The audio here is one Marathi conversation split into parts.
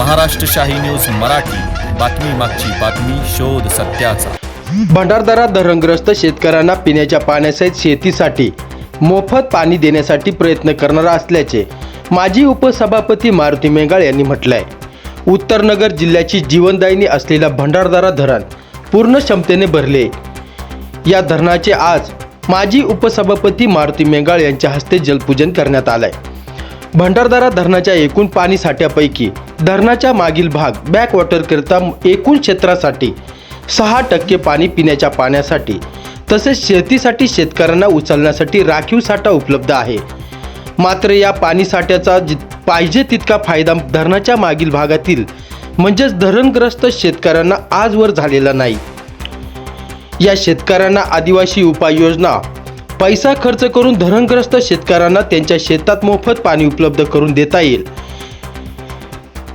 महाराष्ट्रशाही न्यूज मराठी. बातमी मागची बातमी शोध सत्याचा. भंडारदरा धरणग्रस्त शेतकऱ्यांना पिण्याच्या पाण्यासहित शेतीसाठी मोफत पाणी देण्यासाठी प्रयत्न करणार असल्याचे माजी उपसभापती मारुती मेंगाळ यांनी म्हटलंय. उत्तरनगर जिल्ह्याची जीवनदायिनी असलेला भंडारदरा धरण पूर्ण क्षमतेने भरले. या धरणाचे आज माजी उपसभापती मारुती मेंगाळ यांच्या हस्ते जलपूजन करण्यात आलंय. भंडारदरा धरणाच्या एकूण पाणी साठ्यापैकी धरणाच्या मागील भाग बॅकवॉटरकरिता एकूण क्षेत्रासाठी सहा टक्के पाणी पिण्याच्या पाण्यासाठी तसेच शेतीसाठी शेतकऱ्यांना उचलण्यासाठी राखीव साठा उपलब्ध आहे. मात्र या पाणी साठ्याचा जि पाहिजे तितका फायदा धरणाच्या मागील भागातील म्हणजेच धरणग्रस्त शेतकऱ्यांना आजवर झालेला नाही. या शेतकऱ्यांना आदिवासी उपाययोजना पैसा खर्च करून धरणग्रस्त शेतकऱ्यांना त्यांच्या शेतात मोफत पाणी उपलब्ध करून देता येईल.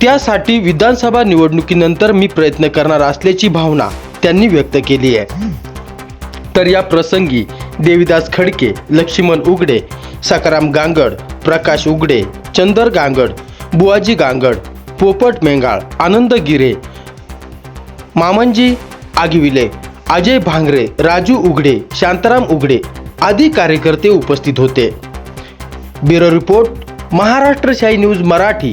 त्यासाठी विधानसभा निवडणुकीनंतर मी प्रयत्न करणार असल्याची भावना त्यांनी व्यक्त केली आहे. तर या प्रसंगी देविदास खडके लक्ष्मण उगडे सकाराम गांगड प्रकाश उगडे चंदर गांगड बुवाजी गांगड पोपट मेंगाळ आनंद गिरे मामनजी आगिविले अजय भांगरे राजू उघडे शांताराम उघडे आदी कार्यकर्ते उपस्थित होते. Bureau report Maharashtra Shahi news Marathi.